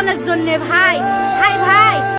অনাটনের জন্য ভাই ভাই ভাই।